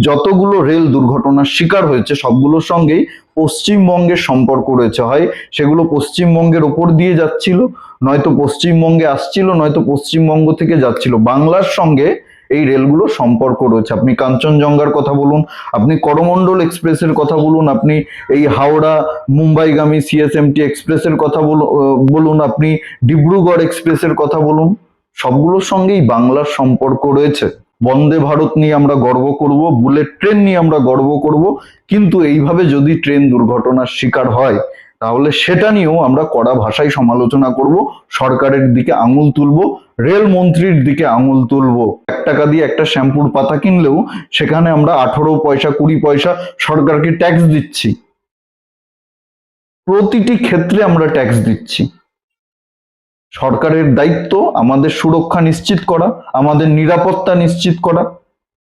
যতগুলো রেল দুর্ঘটনার শিকার হয়েছে, সবগুলোর সঙ্গেই পশ্চিমবঙ্গের সম্পর্ক রয়েছে। হয় সেগুলো পশ্চিমবঙ্গের ওপর দিয়ে যাচ্ছিল, নয়তো পশ্চিমবঙ্গে আসছিল, নয়তো পশ্চিমবঙ্গ থেকে যাচ্ছিল। বাংলার সঙ্গে এই রেলগুলো সম্পর্ক রয়েছে। আপনি কাঞ্চনজঙ্ঘার কথা বলুন, আপনি করমণ্ডল এক্সপ্রেসের কথা বলুন, আপনি এই হাওড়া মুম্বাইগামী সিএসএমটি এক্সপ্রেসের কথা বলু- বলুন, আপনি ডিব্রুগড় এক্সপ্রেসের কথা বলুন, সবগুলোর সঙ্গেই বাংলার সম্পর্ক রয়েছে। বন্দে ভারত নিয়ে আমরা গর্ব করব, বুলেট ট্রেন নিয়ে আমরা গর্ব করব। কিন্তু এইভাবে যদি ট্রেন দুর্ঘটনার শিকার হয়, তাহলে সেটা নিয়েও আমরা কড়া ভাষায় সমালোচনা করব, সরকারের দিকে আঙুল তুলব, রেল মন্ত্রীর দিকে আঙুল তুলব। এক টাকা দিয়ে একটা শ্যাম্পুর পাতা কিনলেও সেখানে আমরা আঠারো পয়সা, কুড়ি পয়সা সরকারকে ট্যাক্স দিচ্ছি। প্রতিটি ক্ষেত্রে আমরা ট্যাক্স দিচ্ছি। সরকারের দায়িত্ব আমাদের সুরক্ষা নিশ্চিত করা, আমাদের নিরাপত্তা নিশ্চিত করা।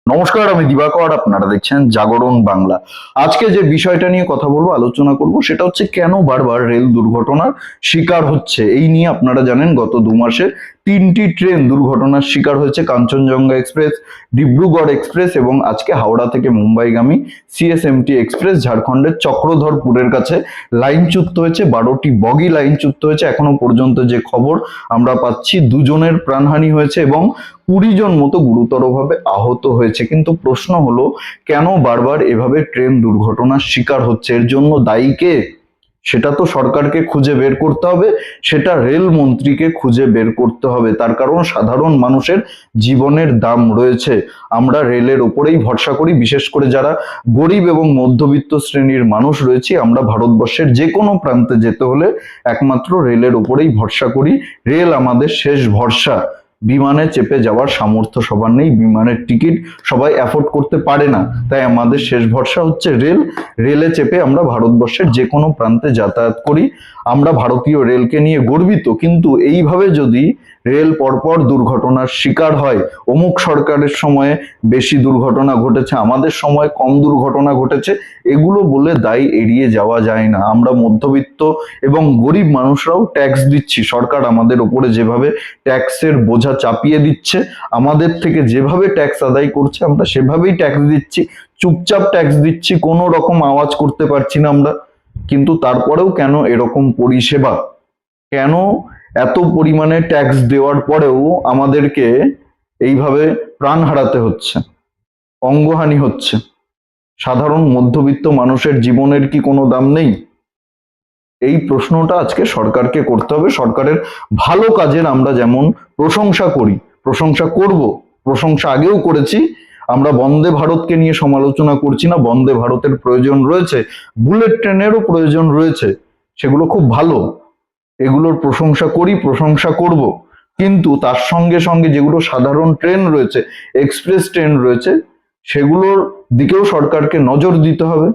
নমস্কার, আমি দিবাকর, আপনারা দেখছেন জাগরণ বাংলা। আজকে যে বিষয়টা নিয়ে কথা বলব, আলোচনা করব, সেটা হচ্ছে কেন বারবার রেল দুর্ঘটনার শিকার হচ্ছে? এই নিয়ে আপনারা জানেন, গত দু মাসে তিনটি ট্রেন দুর্ঘটনার শিকার হয়েছে কাঞ্চনজঙ্ঘা এক্সপ্রেস, ডিব্রুগড় এক্সপ্রেস এবং আজকে হাওড়া থেকে মুম্বাইগামী সিএসএমটি এক্সপ্রেস, ঝাড়খণ্ডের চক্রধরপুরের কাছে লাইনচ্যুত হয়েছে, বারোটি বগি লাইনচ্যুত হয়েছে। এখনও পর্যন্ত যে খবর আমরা পাচ্ছি, দুজনের প্রাণহানি হয়েছে এবং কুড়ি জন মতো গুরুতরভাবে আহত হয়েছে। কিন্তু প্রশ্ন হলো, কেন বারবার এভাবে ট্রেন দুর্ঘটনার শিকার হচ্ছে? এর জন্য দায়ী কে? সেটা তো সরকারকে খুঁজে বের করতে হবে, সেটা রেল মন্ত্রীকে খুঁজে বের করতে হবে। তার কারণ সাধারণ মানুষের জীবনের দাম রয়েছে। আমরা রেলের ওপরেই ভরসা করি, বিশেষ করে যারা গরিব এবং মধ্যবিত্ত শ্রেণির মানুষ রয়েছে, আমরা ভারতবর্ষের যে কোনো প্রান্তে যেতে হলে একমাত্র রেলের ওপরেই ভরসা করি। রেল আমাদের শেষ ভরসা। বিমানে চেপে যাওয়ার সামর্থ্য সবার নেই, বিমানের টিকিট সবাই অ্যাফোর্ড করতে পারে না। তাই আমাদের শেষ ভরসা হচ্ছে রেল। রেলে চেপে আমরা ভারতবর্ষের যে কোনো প্রান্তে যাতায়াত করি। আমরা ভারতীয় রেলকে নিয়ে গর্বিত, কিন্তু এইভাবে যদি রেল পরপর দুর্ঘটনার শিকার হয়, অমুক সরকারের সময়ে বেশি দুর্ঘটনা ঘটেছে, আমাদের সময় কম দুর্ঘটনা ঘটেছে, এগুলো বলে দায়ী এড়িয়ে যাওয়া যায় না। আমরা মধ্যবিত্ত এবং গরিব মানুষরাও ট্যাক্স দিচ্ছি। সরকার আমাদের উপরে যেভাবে ট্যাক্সের বোঝা চাপিয়ে দিচ্ছে, আমাদের থেকে যেভাবে ট্যাক্স আদায় করছে, আমরা সেভাবেই ট্যাক্স দিচ্ছি, চুপচাপ ট্যাক্স দিচ্ছি, কোনো রকম আওয়াজ করতে পারছি না আমরা। কিন্তু তারপরেও কেন এরকম পরিষেবা? কেন এত পরিমাণে ট্যাক্স দেওয়ার পরেও আমাদেরকে এইভাবে প্রাণ হারাতে হচ্ছে, অঙ্গহানি হচ্ছে? সাধারণ মধ্যবিত্ত মানুষের জীবনের কি কোনো দাম নেই? এই প্রশ্নটা আজকে সরকারকে করতে হবে। সরকারের ভালো কাজের আমরা যেমন প্রশংসা করি, প্রশংসা করব, প্রশংসা আগেও করেছি। আমরা বন্দে ভারতকে নিয়ে সমালোচনা করছি না, বন্দে ভারতের প্রয়োজন রয়েছে, বুলেট ট্রেনেরও প্রয়োজন রয়েছে, সেগুলো খুব ভালো। এগুলোর প্রশংসা করি, প্রশংসা করব। কিন্তু তার সঙ্গে সঙ্গে যেগুলো সাধারণ ট্রেন রয়েছে, এক্সপ্রেস ট্রেন রয়েছে, সেগুলোর দিকেও সরকারকে নজর দিতে হবে।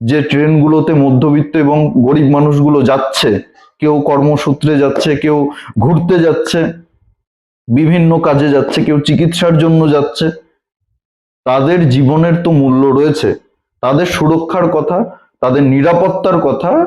যে ট্রেনগুলোতে মধ্যবিত্ত এবং গরিব মানুষগুলো যাচ্ছে, কেউ কর্মসূত্রে যাচ্ছে, কেউ ঘুরতে যাচ্ছে, বিভিন্ন কাজে যাচ্ছে, কেউ চিকিৎসার জন্য যাচ্ছে, তাদের জীবনের তো মূল্য রয়েছে। তাদের সুরক্ষার কথা, তাদের নিরাপত্তার কথা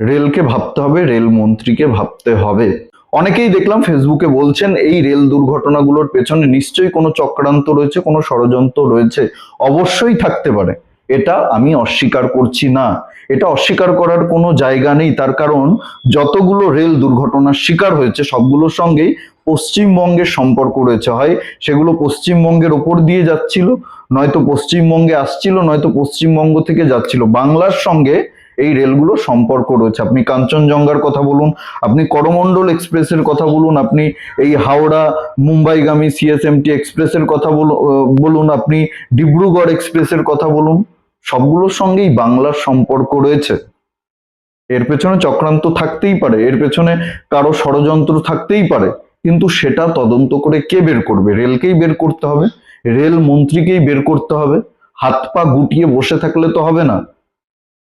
রেলকে ভাবতে হবে, রেল মন্ত্রীকে ভাবতে হবে। অনেকেই দেখলাম ফেসবুকে বলছেন, এই রেল দুর্ঘটনাগুলোর পেছনে নিশ্চয়ই কোনো চক্রান্ত রয়েছে, কোনো ষড়যন্ত্র রয়েছে। অবশ্যই থাকতে পারে। এটা আমি অস্বীকার করছি না। এটা অস্বীকার করার কোনো জায়গা নেই। তার কারণ যতগুলো রেল দুর্ঘটনার শিকার হয়েছে, সবগুলোর সঙ্গেই পশ্চিমবঙ্গের সম্পর্ক রয়েছে। হয় সেগুলো পশ্চিমবঙ্গের ওপর দিয়ে যাচ্ছিল, নয়তো পশ্চিমবঙ্গে আসছিল, নয়তো পশ্চিমবঙ্গ থেকে যাচ্ছিল। বাংলার সঙ্গে এই রেলগুলো সম্পর্ক রয়েছে। আপনি কাঞ্চনজঙ্ঘার কথা বলুন, আপনি করমণ্ডল এক্সপ্রেসের কথা বলুন, আপনি এই হাওড়া মুম্বাইগামী সিএসএমটি এক্সপ্রেসের কথা বলু- বলুন, আপনি ডিব্রুগড় এক্সপ্রেসের কথা বলুন। সবগুলোর সঙ্গেই বাংলার সম্পর্ক রয়েছে। এর পেছনে চক্রান্ত থাকতেই পারে, এর পেছনে কারও ষড়যন্ত্র থাকতেই পারে, কিন্তু সেটা তদন্ত করে কে বের করবে? রেলকেই বের করতে হবে, রেল মন্ত্রীকেই বের করতে হবে, হাত পা গুটিয়ে বসে থাকলে তো হবে না।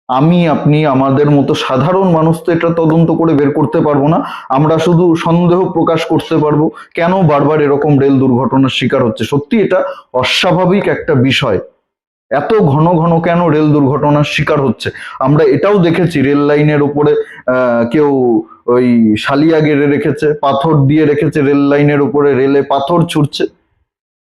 আমি, আপনি, আমাদের মতো সাধারণ মানুষ তো এটা তদন্ত করে বের করতে পারব না, আমরা শুধু সন্দেহ প্রকাশ করতে পারব কেন বারবার এরকম রেল দুর্ঘটনার শিকার হচ্ছে? সত্যি এটা অস্বাভাবিক একটা বিষয়। এত ঘন ঘন কেন রেল দুর্ঘটনার শিকার হচ্ছে? আমরা এটাও দেখেছি, রেল লাইনের উপরে কেউ ওই শালিয়া গেড়ে রেখেছে, পাথর দিয়ে রেখেছে রেল লাইনের উপরে, রেলে পাথর ছুটছে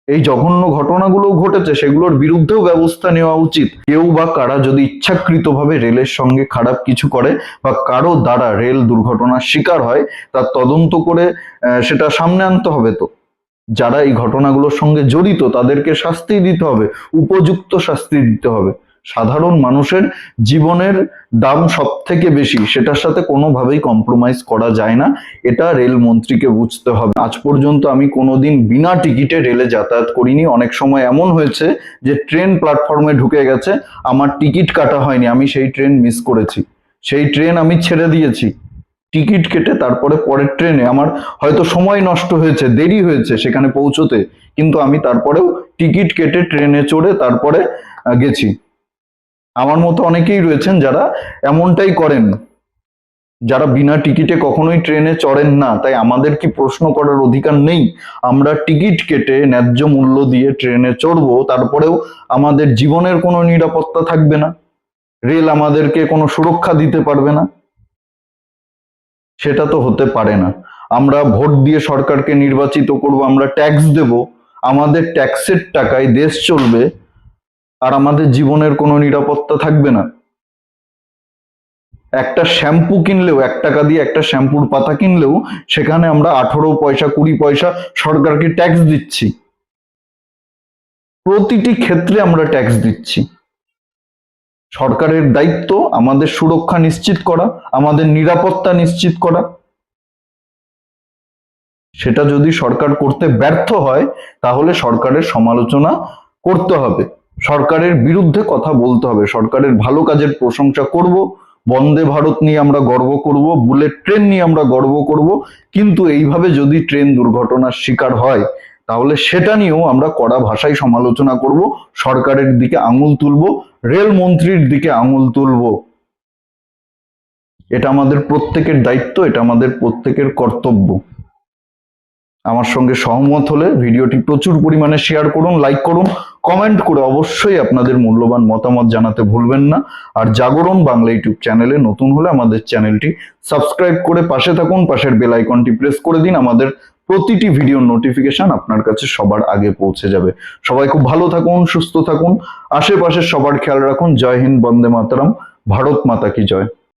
এই জঘন্য ঘটনাগুলো ঘটেছে, সেগুলোর বিরুদ্ধেও ব্যবস্থা নেওয়া উচিত। কেউ বা কারা যদি ইচ্ছাকৃতভাবে রেলের সঙ্গে খারাপ কিছু করে বা কারও দ্বারা রেল দুর্ঘটনার শিকার হয়, তার তদন্ত করে সেটা সামনে আনতে হবে তো। যারা এই ঘটনাগুলোর সঙ্গে জড়িত, তাদেরকে শাস্তি দিতে হবে, উপযুক্ত শাস্তি দিতে হবে। সাধারণ মানুষের জীবনের দাম সব থেকে বেশি, সেটার সাথে কোনোভাবেই কম্প্রোমাইজ করা যায় না। এটা রেল মন্ত্রীকে বুঝতে হবে। আজ পর্যন্ত আমি কোনোদিন বিনা টিকিটে রেলে যাতায়াত করিনি। অনেক সময় এমন হয়েছে যে ট্রেন প্ল্যাটফর্মে ঢুকে গেছে, আমার টিকিট কাটা হয়নি, আমি সেই ট্রেন মিস করেছি। সেই ট্রেন আমি ছেড়ে দিয়েছি। টিকিট কেটে তারপরে পরের ট্রেনে। আমার হয়তো সময় নষ্ট হয়েছে, দেরি হয়েছে সেখানে পৌঁছতে, কিন্তু আমি তারপরেও টিকিট কেটে ট্রেনে চড়ে তারপরে গেছি। আমার মতো অনেকেই রয়েছেন যারা এমনটাই করেন, যারা বিনা টিকিটে কখনোই ট্রেনে চড়েন না। তাই আমাদের কি প্রশ্ন করার অধিকার নেই? আমরা টিকিট কেটে ন্যায্য মূল্য দিয়ে ট্রেনে চড়বো, তারপরেও আমাদের জীবনের কোনো নিরাপত্তা থাকবে না। রেল আমাদেরকে কোনো সুরক্ষা দিতে পারবে না। সেটা তো হতে পারে না। আমরা ভোট দিয়ে সরকারকে নির্বাচিত করব, আমরা ট্যাক্স দেব, আমাদের ট্যাক্সের টাকায় দেশ চলবে, আর আমাদের জীবনের কোনো নিরাপত্তা থাকবে না। একটা শ্যাম্পু কিনলেও, এক টাকা দিয়ে একটা শ্যাম্পুর পাতা কিনলেও, সেখানে আমরা আঠারো পয়সা, কুড়ি পয়সা সরকারকে ট্যাক্স দিচ্ছি। প্রতিটি ক্ষেত্রে আমরা ট্যাক্স দিচ্ছি। সরকারের দায়িত্ব আমাদের সুরক্ষা নিশ্চিত করা, আমাদের নিরাপত্তা নিশ্চিত করা। সেটা যদি সরকার করতে ব্যর্থ হয়, তাহলে সরকারের সমালোচনা করতে হবে। সরকারের বিরুদ্ধে কথা বলতে হবে। সরকারের ভালো কাজের প্রশংসা করব। বন্দে ভারত নিয়ে আমরা গর্ব করব। বুলেট ট্রেন নিয়ে আমরা গর্ব করব। কিন্তু এইভাবে যদি ট্রেন দুর্ঘটনার শিকার হয় তাহলে সেটা নিয়েও আমরা কড়া ভাষায় সমালোচনা করব, সরকারের দিকে আঙুল তুলব, রেল মন্ত্রীর দিকে আঙুল তুলব। এটা আমাদের প্রত্যেকের দায়িত্ব, এটা আমাদের প্রত্যেকের কর্তব্য। আমার সঙ্গে সহমত হলে ভিডিওটি প্রচুর পরিমাণে শেয়ার করুন লাইক করুন কমেন্ট করে অবশ্যই আপনাদের মূল্যবান মতামত জানাতে ভুলবেন না। আর জাগরণ বাংলা ইউটিউব চ্যানেলে নতুন হলে আমাদের চ্যানেলটি সাবস্ক্রাইব করে পাশে থাকুন, পাশের বেল আইকনটি প্রেস করে দিন, আমাদের প্রতিটি ভিডিওর নোটিফিকেশন আপনার কাছে সবার আগে পৌঁছে যাবে। সবাই খুব ভালো থাকুন, সুস্থ থাকুন। আশেপাশের সবার খেয়াল রাখুন। জয় হিন্দ, বন্দে মাতারাম। ভারত মাতা কি জয়।